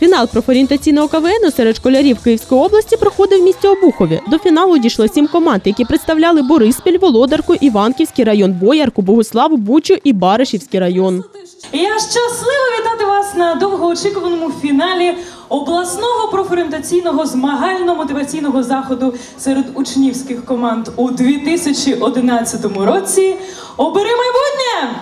Фінал профорієнтаційного КВН серед школярів Київської області проходив в місті Обухові. До фіналу дійшло сім команд, які представляли Бориспіль, Володарку, Іванківський район, Боярку, Богуславу, Бучу і Баришівський район. Я щаслива вітати вас на довгоочікуваному фіналі обласного профорієнтаційного змагально-мотиваційного заходу серед учнівських команд у 2011 році. Обери майбутнє!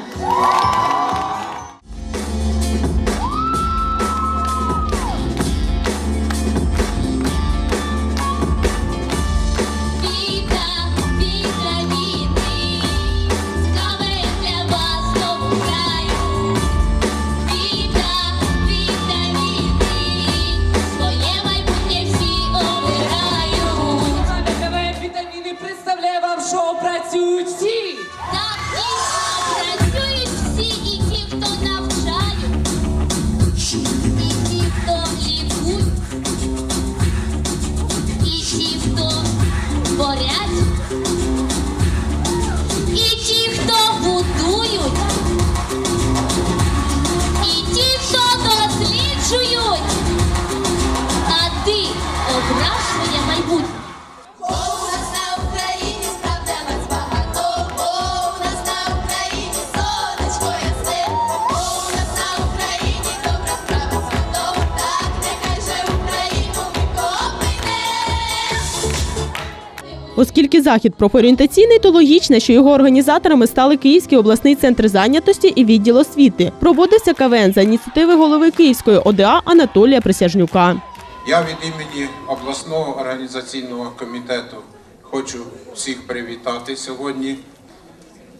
Оскільки захід профорієнтаційний, то логічно, що його організаторами стали Київський обласний центр зайнятості і відділ освіти. Проводився КВН за ініціативи голови Київської ОДА Анатолія Присяжнюка. Я від імені обласного організаційного комітету хочу всіх привітати сьогодні,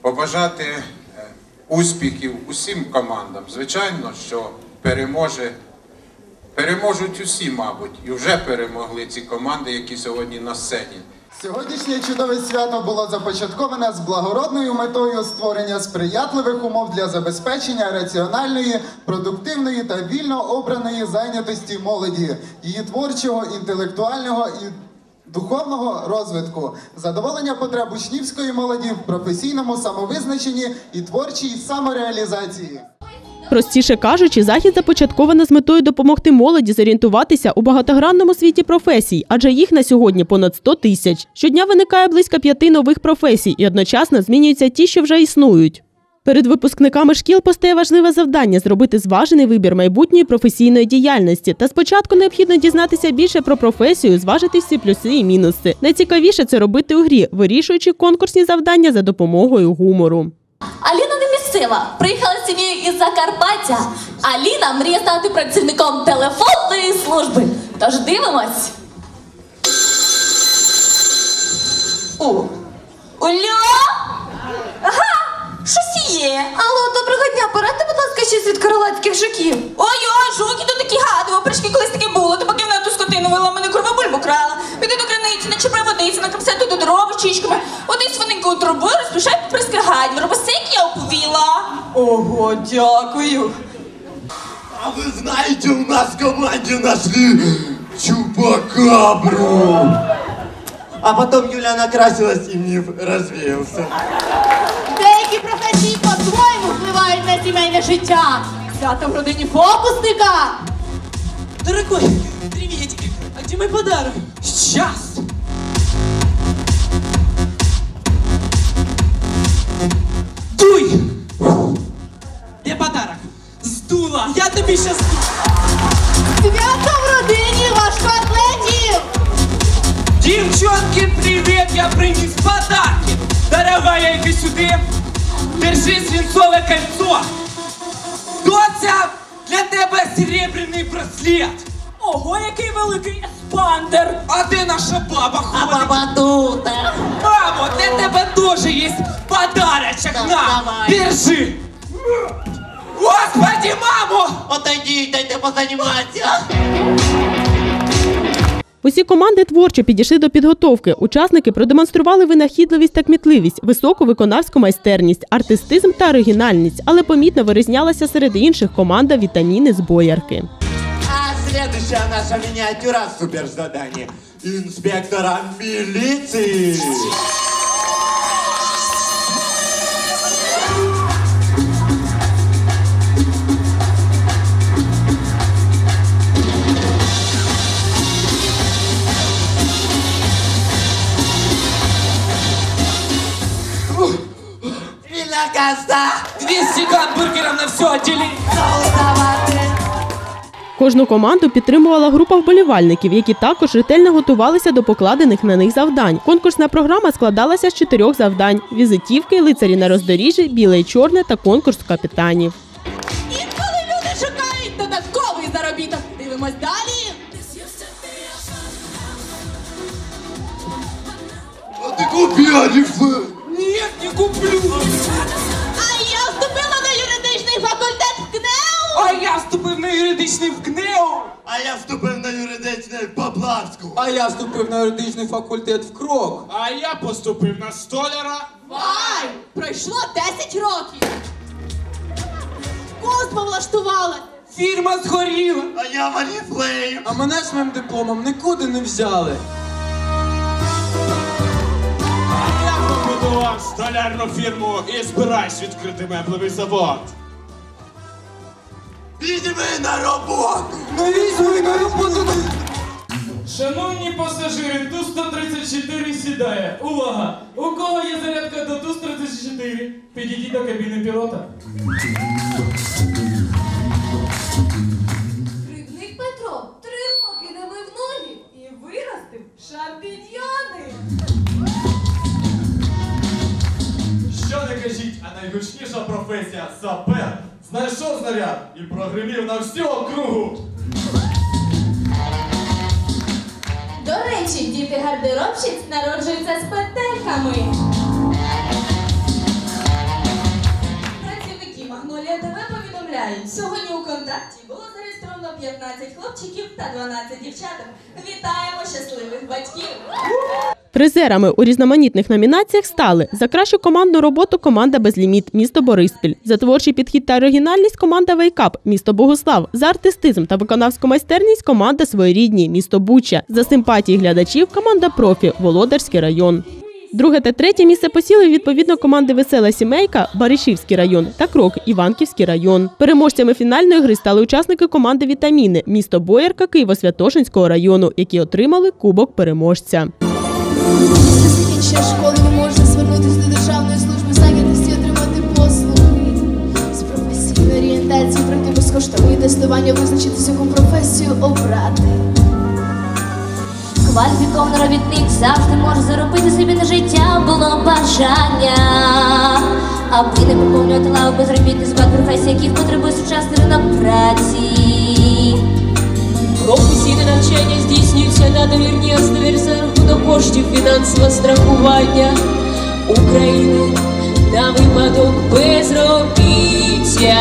побажати е, успіхів усім командам. Звичайно, що переможе, переможуть усі, мабуть, і вже перемогли ці команди, які сьогодні на сцені. Сьогоднішнє чудове свято було започатковане з благородною метою створення сприятливих умов для забезпечення раціональної, продуктивної та вільно обраної зайнятості молоді, її творчого, інтелектуального і духовного розвитку, задоволення потреб учнівської молоді в професійному самовизначенні і творчій самореалізації. Простіше кажучи, захід започатковано з метою допомогти молоді зорієнтуватися у багатогранному світі професій, адже їх на сьогодні понад 100 тисяч. Щодня виникає близько п'яти нових професій, і одночасно змінюються ті, що вже існують. Перед випускниками шкіл постає важливе завдання зробити зважений вибір майбутньої професійної діяльності. Та спочатку необхідно дізнатися більше про професію, зважити всі плюси і мінуси. Найцікавіше це робити у грі, вирішуючи конкурсні завдання за допомогою гумору. Місцева. Приїхала з сім'єю із Закарпаття. Аліна мріє стати працівником телефонної служби. Тож дивимось. О, Оля? Ага, щось є. Алло, доброго дня. Порадьте, будь ласка, щось від королевських жуків. Ой-ой, жуки то такі гади, опришки колись таке було, то поки вона ту скотину вела, мене кровобульбу крала. Піди до криниці, начепи водиці, на капсету до дрова щічками. Один свиненьку трубу, розпишай поприски гадів. Робосик. Ого, дякую. А вы знаете, у нас в команде нашли чупакабру. А потом Юля накрасилась и миф развеялся. Деякі професії по-своєму впливають на сімейне життя. Свято в родині фокусника. Дорогой, приветик. А где мой подарок? Сейчас. Тобі щас... Свято в родині важкоатлетів. Девчонки, привет! Я принес подарки! Дорогая, иди сюда! Держи свинцовое кольцо! Доця, для тебе серебряний браслет! Ого, який великий еспандер! А де наша баба ходить? А баба тут! Мамо, для тебе теж є подарочок! На, держи! Отойди, дайте позаниматься. Усі команди творчо підійшли до підготовки. Учасники продемонстрували винахідливість та кмітливість, високу виконавську майстерність, артистизм та оригінальність, але помітно вирізнялася серед інших команда вітаміни з боярки. А следующая наша миниатюра суперзадание инспектора милиции. Коза. 200 гамбургеров на все отделение. Кожну команду підтримувала група вболівальників, які також ретельно готувалися до покладених на них завдань. Конкурсна програма складалася з чотирьох завдань: візитівки, лицарі на роздоріжжі, біле і чорне та конкурс капітанів. Інколи люди шукають додатковий заробіток. Дивимось далі. А ти купляєш? Нет, не куплю. А я вступив на юридичний в КНЕУ. А я вступив на юридичне в Поплавську. А я вступив на юридичний факультет в Крок. А я поступив на столяра. Вай! Пройшло 10 років. Космо влаштувала. Фірма згоріла. А я Валіфлейм. А мене з моїм дипломом нікуди не взяли. Я побудував столярну фірму і збираюсь відкрити меблевий завод. Візьми на роботу. Ну візьми на роботу. Шановні пасажири, Ту-134 сідає. Увага! У кого є зарядка до Ту-134? Підійдіть до кабіни пілота. Кривник Петро три роки не мив ноги і виростив шампіньйони. Найгучніша професія сапер. Знайшов знаряд і прогримів на всю округу. До речі, діти гардеробщиць народжуються з петельками. Працівники Магнолія ТВ повідомляють, сьогодні у контакті було зареєстровано 15 хлопчиків та 12 дівчаток. Вітаємо щасливих батьків! Призерами у різноманітних номінаціях стали за кращу командну роботу команда Безліміт місто Бориспіль, за творчий підхід та оригінальність команда Вейкап місто Богослав, за артистизм та виконавську майстерність команда Своєрідні місто Буча, за симпатії глядачів команда Профі Володарський район. Друге та третє місце посіли відповідно команди Весела сімейка Баришівський район та Крок Іванківський район. Переможцями фінальної гри стали учасники команди Вітаміни місто Боярка Києво-Святошинського району, які отримали кубок переможця. Закінчення звернутися до Державної служби зайнятості отримати послуги з професійної орієнтації, пройти безкоштовні тестування, визначитися, яку професію обрати. Кваліфікований робітник завжди може заробити собі на життя, було бажання. Аби не поповнювати лаву безробітних з багато професій, яких потребує сучасний ринок праці. Професійне навчання здійснюється на довірній основі за рахунок коштів фінансового страхування України на випадок безробіття.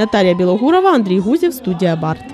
Наталія Білогурова, Андрій Гузів, студія Барт.